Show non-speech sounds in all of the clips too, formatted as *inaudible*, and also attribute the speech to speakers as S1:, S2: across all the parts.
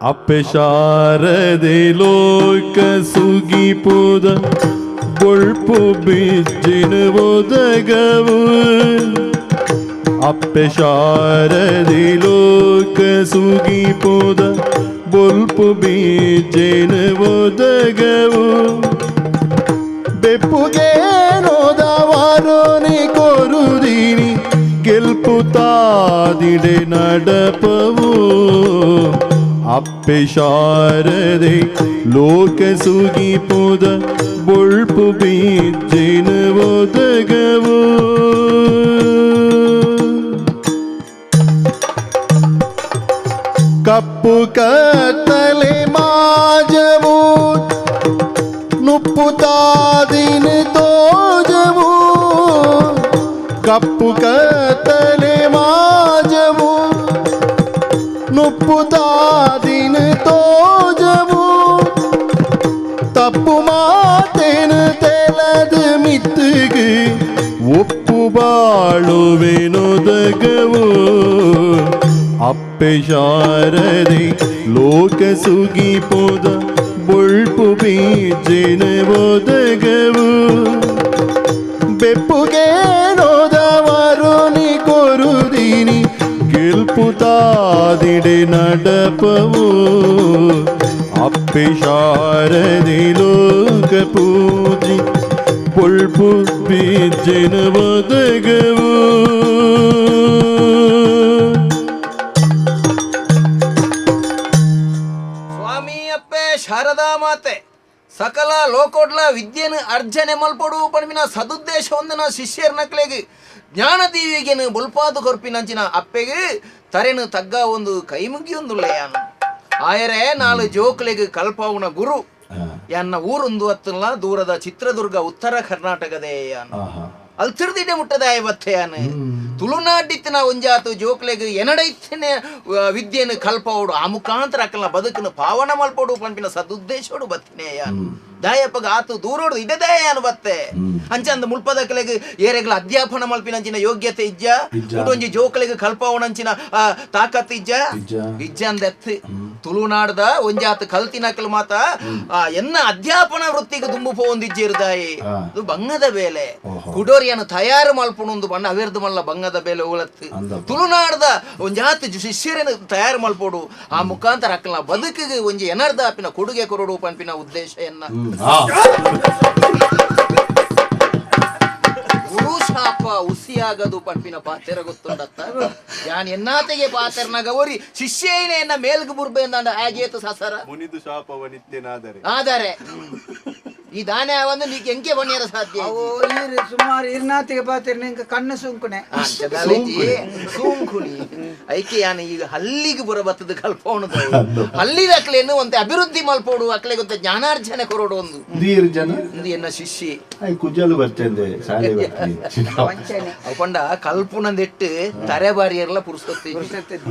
S1: අපේ ශාරදේ ලෝක සුගිපුද ගොල්පු බිජ්ජින බොදගවුල් අපේ ශාරදේ ලෝක සුගිපුද බොල්පු බිජ්ජින බොදගවුල් බෙප්පුගේ නොදවරුණි කොරුදිනි ගෙල්පුතාදිඩ නඩපව. അപ്പെ ശാരദെ ലോകസുഖി പുത ബൊൾപു ബീജനവോതകവോ കപ്പു കത്തലെ മാജവോ നുപ്പുതാതിന് തോജവോ കപ്പു കത്തലെ ನುಪ್ಪು ತಾದಿನ ತೋಜವು ತಪ್ಪು ಮಾತೇನು ತೆಲದ ಮಿತ್ತಿಗೆ ಒಪ್ಪು ಬಾಳುವೆನೊದಗವು ಅಪ್ಪೆ ಶಾರದೆ ಲೋಕ ಸುಗಿ ಪೋದ ಬೊಳ್ಪು ಬೀಜಿನ ಒದಗವು ಗೆಲ್ಪು ತಾದಿಡೆ ನಡಪವು ಅಪ್ಪೆ ಶಾರದೆ ಲೋಕ ಪೂಜಿ ಬೊಳ್ಪು ಬೀಜಿನ ಒದಗವು
S2: ಸ್ವಾಮಿ ಅಪ್ಪೆ ಶಾರದಾ ಮಾತೆ ಸಕಲ ಲೋಕೋಟ್ಲ ವಿದ್ಯೆನ ಅರ್ಜನೆ ಮಲ್ಪಡು ಪಣವಿನ ಸದುದ್ದೇಶ ಒಂದಿನ ಶಿಷ್ಯರ ನಕ್ಲೆಗೆ ಜ್ಞಾನ ದೀವಿಗೆನು ಬುಲ್ಪಾದು ಕೊರ್ಪಿನಂಚಿನ ಅಪ್ಪೆಗೆ ತರೆನು ತಗ್ಗ ಒಂದು ಕೈ ಮುಗಿಯೊಂದು ಆಯರೆ ನಾಳು ಜೋಕ್ಲೆಗೆ ಕಲ್ಪವನ ಗುರು. ಎನ್ನ ಊರೊಂದು ಹತ್ತಲ್ಲ ದೂರದ ಚಿತ್ರದುರ್ಗ ಉತ್ತರ ಕರ್ನಾಟಕದೇ ಯಾನು ಅಲ್ಲಿ ತಿರ್ದಿಡೆ ಮುಟ್ಟದ ಇವತ್ತೇನು ತುಳುನಾಡಿತ್ತಿನ ಒಂಜಾತು ಜೋಕ್ಲೆಗ್ ಎನಡೈತಿನ ವಿದ್ಯೆನ ಕಲ್ಪವಡು. ಆ ಮುಖಾಂತರ ಅಕ್ಕಲ್ಲ ಬದುಕನ್ನು ಪಾವನ ಮಲ್ಪಡು ಪಂಪಿನ ಸದುದ್ದೇಶೋಡು ಬತ್ತಿನೇಯ ದಾಯಪ್ಪಗ ಆತು ದೂರೋಡು ಇದೇ ದಯಾನು ಬತ್ತೆ ಅಂಚಂದ ಮುಲ್ಪದ ಕಲೆಗೆ ಏರೆಗಳ ಅಧ್ಯಾಪನ ಮಲ್ಪಿನಂಚಿನ ಯೋಗ್ಯತೆ ಇಜ್ಜ. ಜೋಕ್ಲೆಗ್ ಕಲ್ಪವಣಂಚಿನ ಆ, ತಾಕತ್ ಇಜ್ಜ. ಇಜ್ಜ. ಅಂದೆತ್ ತುಳುನಾಡದ ಒಂಜಾತು ಕಲ್ತಿನಕಲ್ ಮಾತ ಎನ್ನ ಅಧ್ಯಾಪನ ವೃತ್ತಿಗೆ ದುಂಬು ಪೋಂದಿಜ್ಜೆ ಇರ್ದಾಯಿ. ಅದು ಬಂಗದ ಬೇಲೆ. ಕುಡೋರಿಯನ್ನು ತಯಾರು ಮಲ್ಪುಣೊಂದು ಬಣ್ಣ ಅವಿರ್ದು ಮಲ್ಲ ಬಂಗದ ಬೇಲೆ ಉಳತ್ತು. ತುಳುನಾಡದ ಒಂಜಿ ಜು- ಶಿಷ್ಯರನ್ನು ತಯಾರು ಮಲ್ಪೋಡು. ಆ ಮುಖಾಂತರ ಅಕ್ಕಲ ಬದುಕಿಗೆ ಒಂಜಿ ಎನರ್ದಾಪಿನ ಕೊಡುಗೆ ಕೊರಡು ಪಂಪಿನ ಉದ್ದೇಶ ಎನ್ನ. ಗುರು ಶಾಪ ಉಸಿಯಾಗದು ಪಂಪಿನ ಪಾತೆರ ಗೊತ್ತುಂಡತ್ತ. ಯಾನ್ ಎನ್ನಾತೆಗೆ ಪಾತೆರ್ನಾಗ ಗೌರಿ ಶಿಷ್ಯೇನೆ ಎನ್ನ ಮೇಲ್ಗೆ ಬುರ್ಬೆ ಅಂದ ಆಗೇತು ಸಸರ.
S1: ಮುನಿದು ಶಾಪವನಿತ್ಯನಾದರೆ.
S2: ಆದರೆ ಈ ದಾನೆ ಒಂದು ನೀಕ್ ಎಂಕೆ ಬಣ್ಣಿಯರ ಸಾಧ್ಯ
S3: ಅವು ಇರು ಸುಮಾರು ಇರ್ನಾತಿಗೆ ಪಾತಿರ್ ನಿಂಗೆ ಕಣ್ಣು ಸುಂಕುನೆ.
S2: ಸೂಂಕುನಿ ಐಕೆ ಯಾನ ಈಗ ಹಲ್ಲಿಗೆ ಬುರ ಬತ್ತದ ಕಲ್ಪವಣದ ಹಲ್ಲಿದ ಅಕ್ಲೆಯನ್ನು ಒಂತೆ ಅಭಿವೃದ್ಧಿ ಮಲ್ಪೋಡು ಅಕ್ಲೆ ಒಂತೆ ಜ್ಞಾನಾರ್ಜನೆ ಕೊರೋಡು ಒಂದು.
S4: ನೀರು ಜನ
S2: ಒಂದು ಎನ್ನ ಶಿಷ್ಯೆ.
S4: ಐ ಕುಜಲು ಬರ್ತೇನೆ
S3: ಸಾಲೆ
S2: ಅಕೊಂಡ ಕಲ್ಪುನಂದೆಟ್ಟು ತರೆ ಬಾರಿಯರ್ಲ ಪುರುಸೊತ್ತಿ.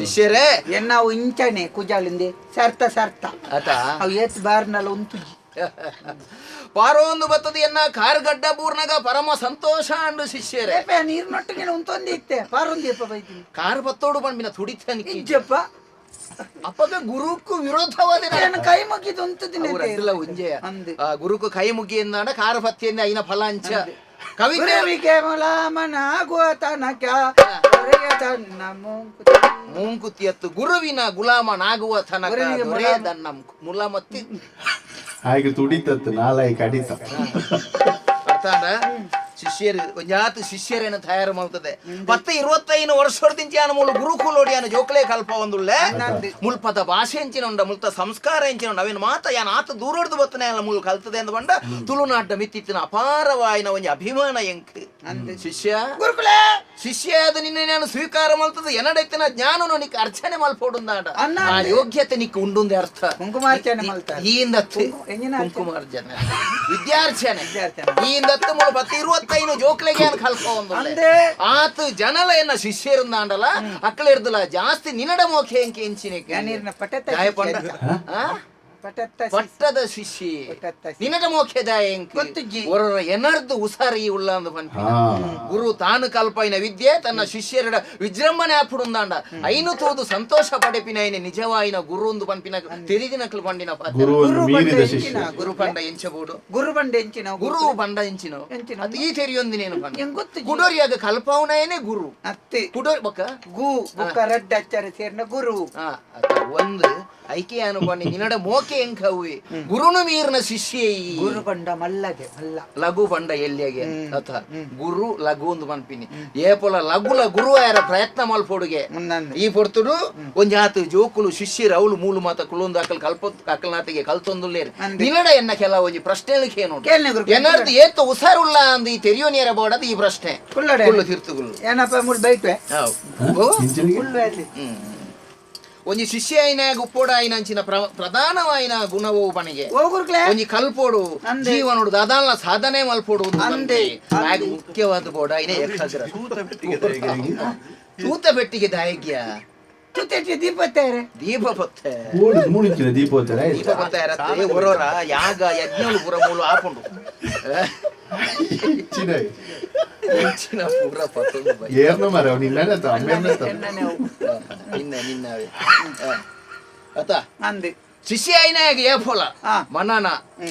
S2: ಶಿಷ್ಯರೇ.
S3: ಎನ್ನ ಅವು ಇಂಚನೆ ಕುಜಾಲಿಂದೆ ಸರ್ತ ಸರ್ತ.
S2: ಆತ.
S3: ಅವು ಎತ್ ಬಾರ್ನಲ್ಲ ಉಂತುಜಿ *laughs*
S2: ಪಾರೊಂದು ಬತ್ತದ ಎನ್ನ ಕಾರ್ಗಡ್ಡ ಬೂರ್ನಾಗ ಪರಮ ಸಂತೋಷ ಅಂಡು ಶಿಷ್ಯರೇ.
S3: ನೀರ್ ನೊಟ್ಟಿಗೆ ಉಂತೊಂದು ಇತ್ತೆ. ಪಾರೊಂದಿಯಪ್ಪ ಬೈತೀನಿ.
S2: ಕಾರ್ ಬತ್ತೋಡು ಬಂದ್ಬಿನ ತುಡಿತಾನೆ
S3: ಇಜ್ಜಪ್ಪ
S2: ಅಪ್ಪಗ ಗುರುಕು ವಿರೋಧವಾದ
S3: ಕೈ ಮುಗಿದು
S2: ಅಂತದಿಲ್ಲ ಉಂಜೆಯ. ಗುರುಕು ಕೈ ಮುಗಿಯಿಂದ ಕಾರ್ ಪತ್ತಿಯಿಂದ ಐನ ಫಲಾಂಚ. ಕವಿತೆ
S3: ಕವಿ ಮುಲಾಮನ ತನಕ
S2: ಮೂಂಕುತಿಯತ್ತು ಗುರುವಿನ ಗುಲಾಮನಾಗುವ ತನಕ ಮುಲಾಮತ್ತಿ.
S4: ಹಾಗೆ ತುಡಿತತ್ತು ನಾಲಾಯಿ ಕಡಿತ.
S2: ಅರ್ಥಾಂಡ ಶಿಷ್ಯರು ಜಾತಿ ಶಿಷ್ಯರೇನು ತಯಾರು ಮಾಡುತ್ತದೆ ಮತ್ತೆ ಇರುವತ್ತೈದು ವರ್ಷದಿಂದ ಯಾನ ಮೂಲ ಅನ್ನ ಜೋಕಲೆ ಕಲ್ಪ ಒಂದುಳ್ಳೆ? ಮುಲ್ಪದ ಭಾಷೆ ಎಂಚಿನೊಂಡ ಮುಲ್ತ ಸಂಸ್ಕಾರ ಎಂಚಿನೊಂಡ ಅವಿನ ಮಾತ ಯಾನ ಆತ ದೂರಡ್ದು ಬತ್ತನೆ ಅಲ್ಲ ಮೂಲ ಕಲ್ತದೆ ಅಂತ ಬಂಡ ತುಳುನಾಟ ಮಿತ್ತಿತ್ತಿನ ಅಪಾರವಾಯಿನ ಒಂಜಿ ಅಭಿಮಾನ ಎಂಕ್. ಶಿಷ್ಯ?
S3: ಗುರುಕುಲ!
S2: ಶಿಷ್ಯ ಅದು ನಿನ್ನೆ ನಾನು ಸ್ವೀಕಾರ ಮಲ್ತದ ಎನಡೈತಿನ ಜ್ಞಾನನು ನಿಕ್ ಅರ್ಚನೆ
S3: ಮಲ್ಪೋಡುಂದಾಟ
S2: ಆ ಯೋಗ್ಯತೆ ನಿಕ್ ಉಂಡುಂದೆ ಅರ್ಥ.
S3: ಕುಂಕುಮಾರ್ಚನೆ ಮಲ್ತಾರೆ
S2: ಈಂದತ್ತು? ಕುಂಕುಮಾರ್ಜನೆ. ವಿದ್ಯಾರ್ಚನೆ. ಈಂದತ್ತು ಮೂಲ ಪತ್ತು ಇರುವತ್ತೈದು ಜೋಕ್ಲೆಗೆ ಒಂದು
S3: ಅಂದೆ?
S2: ಆತು ಜನಲ ಎನ್ನ ಶಿಷ್ಯರಿಂದಾಂಡಲ ಅಕ್ಕಳ ಇರ್ದಲ್ಲ ಜಾಸ್ತಿ ನಿನಡ ಮೋಖೆ ಎಂಕೆ
S3: ನೀರಿನ ಪಟೆ
S2: ಪಟ್ಟದ
S3: ಸಿ-
S2: ನಿನಗ ಮೋಕ್ಷದಾಯ ಒರ ಎನರ್ದು ಉಸಾರಿ ಉಳ್ಳ ಅಂದು ಪನ್ಪಿನ ಗುರು ತಾನು ಕಲ್ಪೈನ ವಿದ್ಯೆ ತನ್ನ ಶಿಷ್ಯರ ವಿಜೃಂಭಣೆ ಆಪುಡುಂದಾಂಡ ಐನು ತೋದು ಸಂತೋಷ ಪಡೆಪಿನ ಐನೆ ನಿಜವಾಯಿನ ಗುರು ಒಂದು ಪಂಪಿನ ತಿರಿದಿನಕಲು ಪಂಡಿನ.
S3: ಗುರು
S4: ಪಂಡ
S3: ಬಂದ
S2: ಗುರು ಪಂಡ ಎಂಚಬೋಡು
S3: ಗುರು ಬಂಡೆ ಎಂಚಿನ
S2: ಗುರು ಬಂಡ ಎಂಚಿನ? ಈ ತೆರಿಯೊಂದು ನೇನು ಪಂಡ
S3: ಗೊತ್ತು
S2: ಕುಡೋರಿಯಾಗ ಕಲ್ಪವನೇನೆ ಗುರು.
S3: ಅತ್ತೆ.
S2: ಕುಡೋರಿ ಬೊಕ್ಕ?
S3: ಗು ಬುಕ್ಕ ರಡ್ಡ ಅಚ್ಚರ ಸೇರಿನ ಗುರು.
S2: ಒಂದು ಐಕೆ ಅನುಭವ ನಿನ್ನಡ ಮೋಕೆ ಎಂಕವ್ವೆ ಗುರುನು ಮೀರ್ನ ಶಿಷ್ಯ ಈ.
S3: ಗುರು ಬಂಡ ಮಲ್ಲಗೆ ಮಲ್ಲ.
S2: ಲಘು ಬಂಡ ಎಲ್ಲಿಯಾಗೆ ಅಥ ಗುರು ಲಘು ಒಂದು ಮನ್ಪಿನಿ. ಏಪಲ ಲಘುಲ ಗುರು ಯಾರ ಪ್ರಯತ್ನ ಮಲ್ಪೊಡುಗೆ ಈ ಪೊರ್ತುಡು ಒಂಜಾತು ಜೋಕುಲು ಶಿಷ್ಯರು ಅವಳು ಮೂಲು ಮಾತ ಕುಳೊಂದು ಅಕಲ್ ಕಲ್ಪ ಅಕಲ್ನಾತಿಗೆ ಕಲ್ತೊಂದುಲ್ಲೇರು.
S3: ದಿನಡ
S2: ನಿನ್ನಡ ಎನ್ನ ಕೆಲ ಒಂಜಿ
S3: ಪ್ರಶ್ನೆಲು ಗುರು
S2: ಎನ್ನರ್ದು ಏತು ಉಸಾರುಲ್ಲ ಅಂದ್ ಈ ತೆರಿಯೋ ನೇರ ಬೋಡದು ಈ ಪ್ರಶ್ನೆ. ಕುಲ್ಲು ತಿರ್ತುಗುಲು
S3: ಏನಪ್ಪ ಮುಳ್ಳು ಬೈಟ್ವೆ?
S2: ಹ್ಮ್. ಒಂಜಿ ಶಿಷ್ಯ ಆಯ್ನ ಗುಪ್ಪೋಡ ಆಯ್ನ ಅಂಚಿನ ಪ್ರ- ಪ್ರಧಾನವಾಯಿನ ಗುಣವು ಪಣಿಗೆ ಒಂಜಿ ಕಲ್ಪೋಡು. ಜೀವನೋಡು ದಾದಾಲ ಸಾಧನೆ ಮಲ್ಪೋಡು ಮುಖ್ಯವಾದ ಬೋಡ ಐನೆ ಏಕಾಗ್ರ ತೂತ ಬೆಟ್ಟಿಗೆ ದಾಯಗ್ಯ.
S3: ದೀಪತ್ತೇರೆ
S4: ದೀಪೋತ್ತರ
S2: ಯಾಗ ಯಜ್ಞ ಪುರ ಮೂಲು ಆಪುಂಡು ಹೆಚ್ಚಿನ ಪೂರ ಪತ್ತೊಂದು ಬೈ
S4: ಏರ್ನ ಮರ ನಿನ್ನ ಅಮ್ಮೆನ್ನ
S3: ಎಣ್ಣನೆ ಹೋಗು
S2: ನಿನ್ನ ನಿನ್ನವೇ ಅತ
S3: ಅಂದೆ
S2: ಶಿಷ್ಯ ಏಫಲ. ಮನನ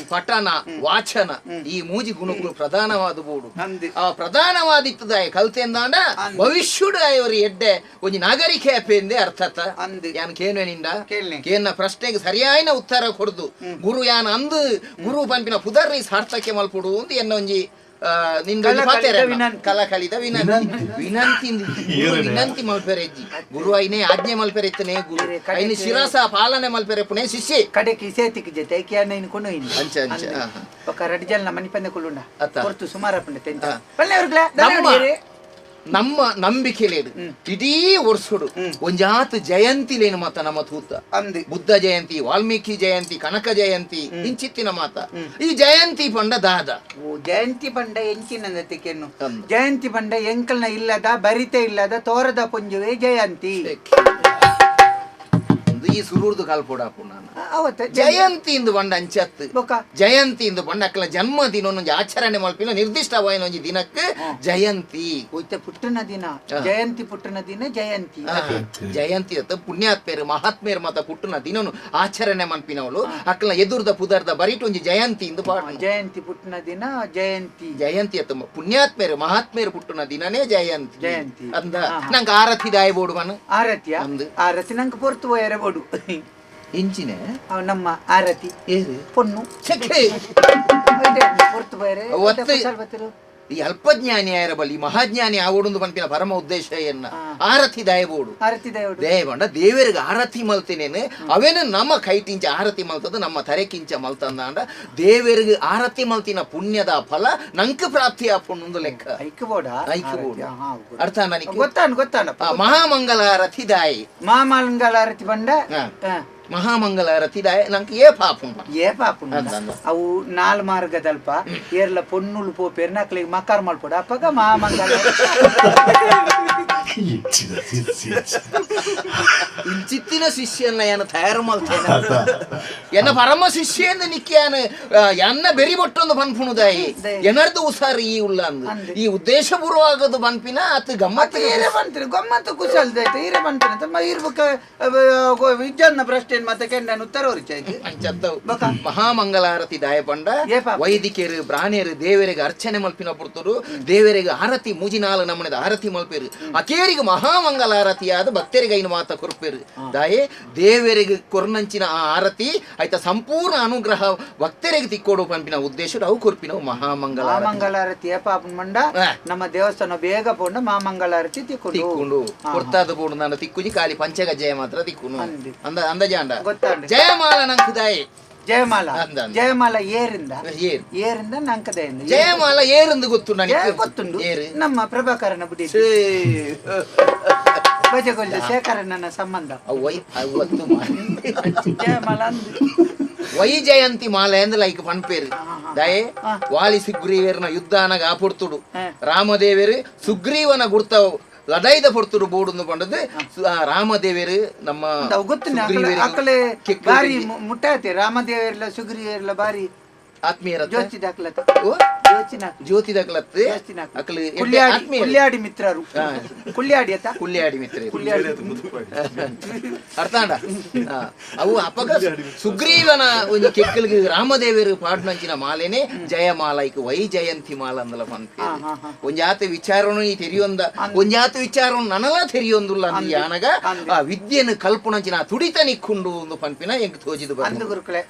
S2: ಪಠನ ವಾಚನ ಈ ಮೂಜಿ ಗುಣಗಳು ಪ್ರಧಾನವಾದ ಬೋಡು
S3: ಅಂದೆ
S2: ಆ ಪ್ರಧಾನವಾದಿತ್ತದ ಕಲ್ತೆಂದಾಂಡ. ಭವಿಷ್ಯುಡು ಇವರು ಎಡ್ಡೆ ಒಂಜಿ ನಾಗರಿಕೆ ಅಪ್ಪೆಂದೆ ಅರ್ಥತ
S3: ಅಂದೆ
S2: ಯಾನ್ ಕೇನ್ವೆನಿಂದ
S3: ಕೇಳ್ನೆ.
S2: ಕೇನ್ನ ಪ್ರಶ್ನೆಗೆ ಸರಿಯಾಯಿನ ಉತ್ತರ ಕೊಡುದು ಗುರು ಯಾನ್ ಅಂದು ಗುರು ಪಂಪಿನ ಪುದರ್ನಿ ಸಾರ್ಥಕ್ಯ ಮಲ್ಪುಡು ಅಂತ ಎನ್ನ ಒಂಜಿ
S3: ಕಲಾ
S2: ಕಳಿದ
S3: ವಿನಂತಿ.
S2: ವಿನಂತಿ. ವಿನಂತಿ. ಮಲ್ಪೆರೆ ಇಜ್ಜಿ ಗುರು ಐನೆ ಆಜ್ಞೆ ಮಲ್ಪೆರೆ ಇತ್ತನೆ ಗುರು ಐನೆ ಶಿರಸ ಪಾಲನೆ ಮಲ್ಪೆರೆ ಪುಣೆ ಶಿಷ್ಯ.
S3: ಕಡೆ ಕಿಸೇತಿಕ್ ಜತೆ ಕಿಯಾನ ಇನ್ಕೊಂಡು ಇನ್
S2: ಅಂಚ ಅಂಚ
S3: ಪಕ್ಕ
S2: ರಡ್ಜಲ್
S3: ಮನಿ ಪಂದೆ ಕುಳ್ಳುಂಡ.
S2: ಹೊರತು
S3: ಸುಮಾರು ಪಂಡೆ
S2: ನಮ್ಮ ನಂಬಿಕೆಲೇದು ಇಡೀ ವರ್ಷಡು ಒಂಜಾತ್ ಜಯಂತಿ ಲೇನು ಮಾತ ನಮ್ಮ ತೂತ.
S3: ಅಂದೆ.
S2: ಬುದ್ಧ ಜಯಂತಿ ವಾಲ್ಮೀಕಿ ಜಯಂತಿ ಕನಕ ಜಯಂತಿ ಇಂಚಿತ್ತಿನ ಮಾತ. ಈ ಜಯಂತಿ ಪಂಡ ದಾದ.
S3: ಓ ಜಯಂತಿ ಪಂಡ ಎಂಚಿನ ತಿಕೆನ್ನು ಜಯಂತಿ ಪಂಡ ಎಂಕಲ್ನ ಇಲ್ಲದ ಬರಿತೆ ಇಲ್ಲದ ತೋರದ ಪುಂಜುವೆ ಜಯಂತಿ.
S2: ಈ ಸುರೂರ್ದು ಕಾಲ್ಪೋಡಾಪು ನಾನು.
S3: ಅವತ್ತ
S2: ಜಯಂತಿ ಇಂದು ಬಂಡ ಅಂಚತ್ತು.
S3: ಬೊಕ್ಕ.
S2: ಜಯಂತಿ ಇಂದು ಬಂಡ ಅಕ್ಕಲ ಜನ್ಮದಿನ ಒಂದೊಂದು ಆಚರಣೆ ಮಲ್ಪಿನ ನಿರ್ದಿಷ್ಟವಾಯಿನ ಒಂಜಿ ದಿನಕ್ಕೆ ಜಯಂತಿ.
S3: ಹೋಯ್ತ ಪುಟ್ಟನ ದಿನ. ಜಯಂತಿ ಪುಟ್ಟನ ದಿನ ಜಯಂತಿ.
S2: ಜಯಂತಿ ಅತ್ತ ಪುಣ್ಯಾತ್ಮೇರು ಮಹಾತ್ಮೇರು ಮತ್ತ ಪುಟ್ಟನ ದಿನನು ಆಚರಣೆ ಮನ್ಪಿನವಳು ಅಕ್ಕಲ ಎದುರ್ದ ಪುದರ್ದ ಬರಿಟ್ ಒಂಜಿ ಜಯಂತಿ ಇಂದು ಪಾಡ
S3: ಜಯಂತಿ ಪುಟ್ಟನ ದಿನ ಜಯಂತಿ.
S2: ಜಯಂತಿ ಅತ್ತ ಪುಣ್ಯಾತ್ಮೇರು ಮಹಾತ್ಮೇರು ಪುಟ್ಟನ ದಿನನೇ ಜಯಂತಿ.
S3: ಜಯಂತಿ.
S2: ಅಂದ. ನಂಗೆ ಆರತಿ ದಾಯ ಬೋಡು ಮನ.
S3: ಆರತಿಯ?
S2: ಅಂದು.
S3: ಆರತಿ ನಂಗೆ ಪೊರ್ತು ಹೋಯರ ಬೋಡು.
S2: ಇಂಚಿನ
S3: ಅವ್ ನಮ್ಮ ಆರತಿ.
S2: ಏರಿ
S3: ಪೊನ್ನು. ಹೋಯರೆ
S2: ಅವತ್ತು- ಈ ಅಲ್ಪಜ್ಞಾನಿ ಆಯರ ಬಲಿ ಮಹಾಜ್ಞಾನಿ ಆವೊಂದು ಪಂಪಿನ ಪರಮ ಉದ್ದೇಶ ಎನ್ನ ಆರತಿ ದಯಬೋಡು.
S3: ಆರತಿ ದಯಡು
S2: ದೇವಂಡ ದೇವರಿಗೆ ಆರತಿ ಮಲ್ತಿನೇನೆ. ಅವೇನ ನಮ್ಮ ಕೈಟಿಂಚ ಆರತಿ ಮಲ್ತದ ನಮ್ಮ ತರೆಕಿಂಚ ಮಲ್ತಂದಾಂಡ. ದೇವರಿಗೆ ಆರತಿ ಮಲ್ತಿನ ಪುಣ್ಯದ ಫಲ ನಂಕ ಪ್ರಾಪ್ತಿ ಆಪುಣ್ಣೊಂದು ಲೆಕ್ಕ.
S3: Hike ಬೋಡ
S2: hike ಬೋಡ.
S3: ಆರತಿ, ಹಾ, ಬೋಡ.
S2: ಅರ್ಥ ನನಗೆ?
S3: ಗೊತ್ತಾನ ಗೊತ್ತಾನ.
S2: ಆ, ಮಹಾಮಂಗಲ ಆರತಿ ದಾಯಿ.
S3: ಮಹಾಮಂಗಲ ಆರತಿ ಬಂಡ
S2: ಹಾ.
S3: ಹಾ.
S2: மகாமங்கலரத்திடாய நமக்கு ஏ ಏ ಪಾಪುಂಡು ಏ
S3: ಅದಂದ. ಅವು ನಾಲ್ ಮಾರ್ಗದಲ್ಪ ಏರ್ಲ ಪೊನ್ನುಲು ಪೋಪೇರ್ ನಕ್ಲಿಗೆ ಮಕ್ಕಾರ್ ಮಾಡ್ಕೊಡ. ಅಪ್ಪಗ ಮಹಾಮಂಗಲ. *laughs*
S2: ಇಂಚಿತ್ತಿನ ಇಚ್ಚಿತ್ತಿನ ಶಿಷ್ಯನ್ನ ಏನು ತಯಾರು ಮಾಡ್ತಾನೆ? ಎನ್ನ ಪರಮ ಶಿಷ್ಯಂದ ನಿಕ್ಕಿಯಾನ ಎನ್ನ ಬೆರಿ ಬಟ್ಟೊಂದು
S3: ಬನ್ಪುಣುದಾಯಿ
S2: ಎನರ್ದು ಉಸಾರ್ ಈ ಉಲ್ಲ
S3: ಈ
S2: ಈ ಉದ್ದೇಶಪೂರ್ವವಾಗದು ಬನ್ಪಿನ ಅತ್ ಗಮ್ಮತ್
S3: ಏರೆ ಬಂತ್ರಿ. ಗಮ್ಮತ್ ಕುಶಲ್ದ ಹೀರೆ ಬಂತಾನೆ ತಮ್ಮ ಇರ್ಬೇಕ ವಿಜ್ಞಾನ ಪ್ರಶ್ನೆ ಮತ್ತೆ ಕೆಂಡ ಉತ್ತರ ಹೊರಿಚಾಯ್ತು
S2: ಮಹಾಮಂಗಲಾರತಿ
S3: ದಾಯಪಂಡ.
S2: ವೈದಿಕರು ಪ್ರಾಣಿಯರು ದೇವರಿಗೆ ಅರ್ಚನೆ ಮಲ್ಪಿನ ಪುರ್ತರು ದೇವರಿಗೆ ಆರತಿ ಮೂಜಿನಾಲ ನಮ್ಮನೆದ ಆರತಿ ಮಲ್ಪೇರು. ಅಕೇ ಭಕ್ತರಿಗೆ ಮಹಾಮಂಗಲಾರತಿಯಾದ ಭಕ್ತರಿಗೆ ಏನು ಮಾತ ಕೊರಪೇರು ದಾಯೆ ದೇವರಿಗೆ ಕೊರ್ನಂಚಿನ ಆ ಆರತಿ ಆಯ್ತಾ ಸಂಪೂರ್ಣ ಅನುಗ್ರಹ ಭಕ್ತರಿಗೆ ತಿಕ್ಕೋಡು ಪಂಪಿನ ಉದ್ದೇಶ ಅವು ಕೊರ್ಪಿನವು ಮಹಾಮಂಗಲ
S3: ಮಹಾಮಂಗಲಾರತಿ
S2: ಮಂಡ
S3: ನಮ್ಮ ದೇವಸ್ಥಾನ ಬೇಗ ಪೋಂಡ ಮಹಾಮಂಗಳಾರತಿ ತಿಕ್ಕೊಂಡು.
S2: ಕೊಡ್ತಾದ ಬೋಡು ನಾನು ತಿಕ್ಕುಜಿ ಖಾಲಿ ಪಂಚಗ ಜಯ ಮಾತ್ರ ತಿಕ್ಕು
S3: ಅಂದ.
S2: ಅಂದ ಜಾಂಡ ಜಯಮಾಲ ನಂಕು ದಾಯೆ.
S3: ಜಯಮಾಲ. ಜಯಮಾಲ ಏರಿಂದ?
S2: ಏರು.
S3: ಏರಿಂದ ನಂಕದೆಯಿಂದ?
S2: ಜಯಮಾಲ ಏರಂದು ಗೊತ್ತು ನನಗೆ.
S3: ಗೊತ್ತುಂಡು.
S2: ಏರು.
S3: ನಮ್ಮ ಪ್ರಭಾಕರನ ಬುಡಿ.
S2: ಛೇ.
S3: ಬಜಗೊಳ್ಳ ಶೇಖರಣ್ಣನ ಸಂಬಂಧ. ಜಯಮಾಲ
S2: ವೈ ಜಯಂತಿ ಮಾಲೆ ಅಂದ್ರೆ ಲೈಕ್ ಪನ್ಪೇರು ದಯೆ ವಾಲಿ ಸುಗ್ರೀವರನ ಯುದ್ಧಾನಗ ಆಪುಡ್ತುಡು. ರಾಮದೇವರು ಸುಗ್ರೀವನ ಗುರ್ತ ಲಡಾಯ್ದ ಪೊರ್ತುರು ಬೋಡುಂದು ಪಂಡದು ರಾಮದೇವರು ನಮ್ಮ
S3: ಗೊತ್ತಿನ
S2: ಸುಗ್ರೀವರಿಗೆ
S3: ಬಾರಿ ಮುಟ್ಟಾಯ್ತೆ. ರಾಮದೇವರೆಲ್ಲ ಸುಗ್ರೀವರೆಲ್ಲ ಬಾರಿ
S2: ಆತ್ಮೀಯರ ಜ್ಯೋತಿ
S3: ಜೋಚಿ
S2: ಓ,
S3: ಜೋಚಿ ನಾಕ್
S2: ಜ್ಯೋತಿ
S3: ನಾಕ್
S2: ಅಕ್ಲು
S3: ಕುಲ್ಯಾಡಿ
S2: ಆತ್ಮೀಯರು.
S3: ಮಿತ್ರರು.
S2: ಹಾ.
S3: ಕುಲ್ಯಾಡಿ ಅತ್ತ
S2: ಕುಲ್ಯಾಡಿ ಮಿತ್ರ.
S3: ಕುಲ್ಯಾಡಿ
S2: ಅರ್ಥ ಆಂಡ? ಅವು ಅಪಗ ಸುಗ್ರೀವನ ಒಂದು ಕೆಕ್ಕಲಿಗೆ ರಾಮದೇವರು ಪಾಡ್ನಂಚಿನ ಮಾಲೆನೆ ಜಯಮಾಲ ಇಕ ವೈ ಜಯಂತಿ ಮಾಲ ಅಂದಲ
S3: ಹಾ.
S2: ಒಂಜಾತ ವಿಚಾರನು ಈ ತೆರಿಯೊಂದ ಒಂಜಾತ ವಿಚಾರನು ನನಲ ತೆರಿಯೊಂದುಲ್ಲ ಅಂದ ಯಾನಗ? ಆ ವಿದ್ಯೆಯನ್ನು ಕಲ್ಪನಂಚಿನ ತುಡಿತ ನಿಕ್ಕುಂಡು ಒಂದು ಪಂಪಿನ ಎಂಕ್ ತೋಜಿದು
S3: ಅಂದು ಗುರುಕುಳೆ